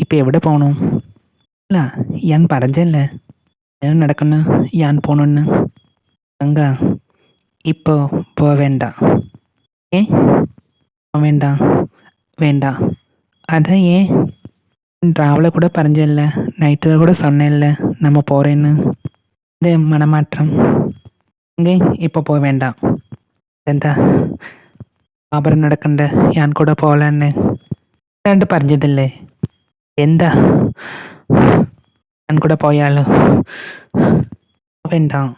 ഇപ്പം എവിടെ പോകണം അല്ല ഞാൻ പറഞ്ഞല്ലേ ഞാൻ നടക്കുന്ന ഞാൻ പോണെന്ന് ഗംഗ ഇപ്പോൾ പോവേണ്ട ഏ വേണ്ട വേണ്ട அதான் ஏன் டிராவலை கூட பறஞ்சல்ல நைட்டில் கூட சொன்னேன்ல நம்ம போகிறேன்னு இந்த மனமாற்றம் இங்கே இப்போ போக வேண்டாம் എന്താ ആഭരണം നടക്കണ്ട ഞാൻ കൂടെ പോലാന്ന് രണ്ട് പറഞ്ഞതല്ലേ எந்தா? అని கூட పోయాలి வேண்டாம்.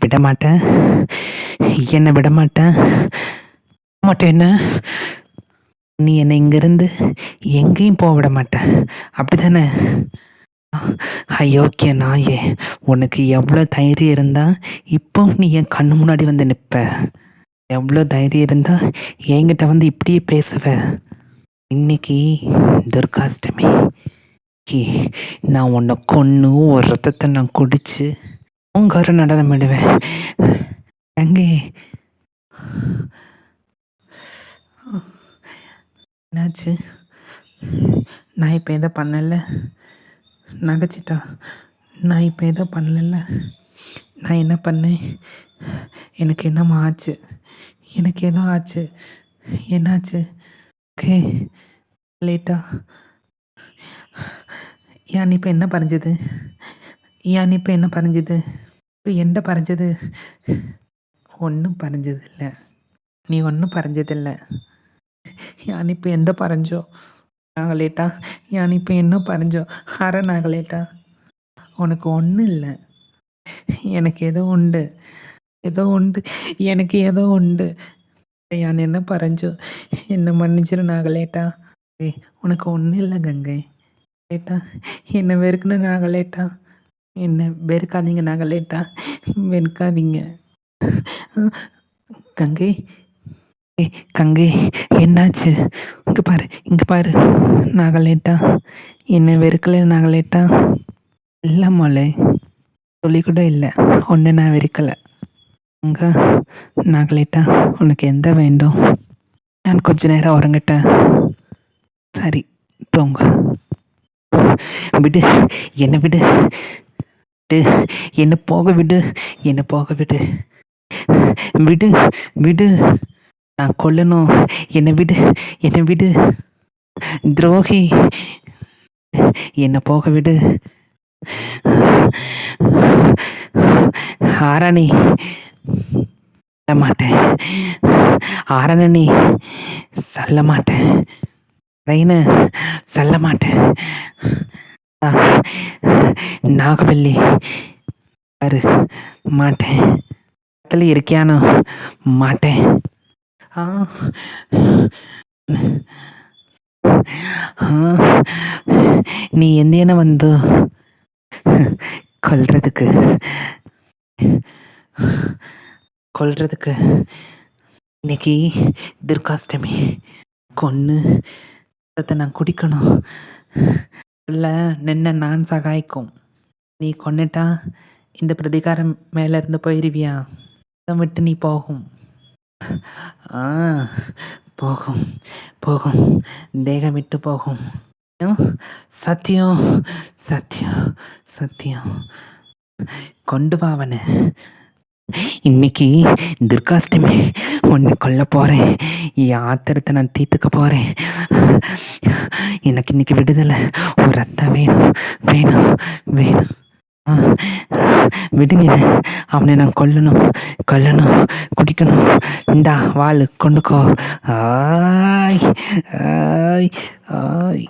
விடமாட்டேன். என்னை விடமாட்டேன். மாட்டேன் நீ என்னை இங்கேருந்து எங்கேயும் போக விட மாட்டேன் அப்படி தானே ஐயோக்கிய நாயே உனக்கு எவ்வளோ தைரியம் இருந்தால் இப்போ நீ என் கண்ணு முன்னாடி வந்து நிற்ப எவ்வளோ தைரியம் இருந்தால் என்கிட்ட வந்து இப்படியே பேசுவேன் இன்னைக்கு துர்காஷ்டமி. நான் உன்னை கொன்று ஒரு ரத்தத்தை நான் குடிச்சு உங்கார நடனம் விடுவேன் அங்கே என்னாச்சு? நான் இப்போ எதை பண்ணல? நகைச்சிட்டா? நான் இப்போ எதை பண்ணல? நான் என்ன பண்ணேன்? எனக்கு என்னம்மா ஆச்சு? எனக்கு ஏதோ ஆச்சு. என்னாச்சு? ஓகே. லேட்டா. யான் இப்போ என்ன பறிஞ்சது? யான் இப்போ என்ன பறிஞ்சது? இப்போ என்ன பறிஞ்சது? ஒன்றும் பறிஞ்சதில்லை. நீ ஒன்றும் பறிஞ்சதில்லை. யான் இப்போ எந்த பறிஞ்சோ? நாகலேட்டா. யான் இப்போ என்ன பறிஞ்சோ? அரை நாகலேட்டா. உனக்கு ஒன்றும் இல்லை. எனக்கு ஏதோ உண்டு. ஏதோ உண்டு. எனக்கு ஏதோ உண்டு. நான் என்ன பறஞ்சோ என்னை மன்னிச்சிரு நாகலேட்டா ஏய் உனக்கு ஒன்றும் இல்லை கங்கை. லேட்டா என்னை வெறுக்கணும் நாகலேட்டா என்னை வெறுக்காதீங்க நாகலேட்டா வெறுக்காதீங்க. கங்கை ஏய் கங்கை என்னாச்சு? இங்கே பாரு இங்கே பாரு. நாகலேட்டா என்னை வெறுக்கலை நாகலேட்டா இல்லை மொழி துளி கூட இல்லை. ஒன்று நான் வெறுக்கலை. அங்க நகலிட்டா உனக்கு எந்த வேண்டும்? நான் கொஞ்ச நேரம் உறங்கிட்டேன். சரி தூங்க. விடு என்னை விடு. விடு என்னை போக விடு என்னை போக விடு. விடு விடு. நான் கொல்லணும். என்னை விடு என்னை விடு. துரோகி என்னை போக விடு. ஆரணி சொல்ல மாட்டேன். ஆரணி சொல்ல மாட்டேன். ரெயினு சொல்ல மாட்டேன். நாகவல்லி வரு மாட்டேன். பக்கத்தில் இருக்கியானோ மாட்டேன். ஆ நீ என்ன வந்து கொல்றதுக்கு? கொல்றதுக்கு இன்னைக்கு துர்காஷ்டமி கொன்று அதை நான் குடிக்கணும். இல்லை நின்ன நான் சகாய்க்கும். நீ கொன்னுட்டா இந்த பிரதிகாரம் மேலே இருந்து போயிருவியா? இதை விட்டு நீ போகும். ஆ போகும் போகும். தேகம் விட்டு போகும். சத்தியம் சத்தியம் சத்தியம். கொண்டு வா அவனை. இன்னைக்கு துர்காஷ்டமி. உன்னை கொல்ல போகிறேன் என் ஆத்திரத்தை நான் தீர்த்துக்க போகிறேன் எனக்கு இன்னைக்கு விடுதலை. ஒரு ரத்தம் வேணும். வேணும். வேணும். விடுங்க அவனை நான் கொல்லணும். கொல்லணும். குடிக்கணும். இந்தா வாள் கொண்டுக்கோ. ஆய் ஆய் ஆய்.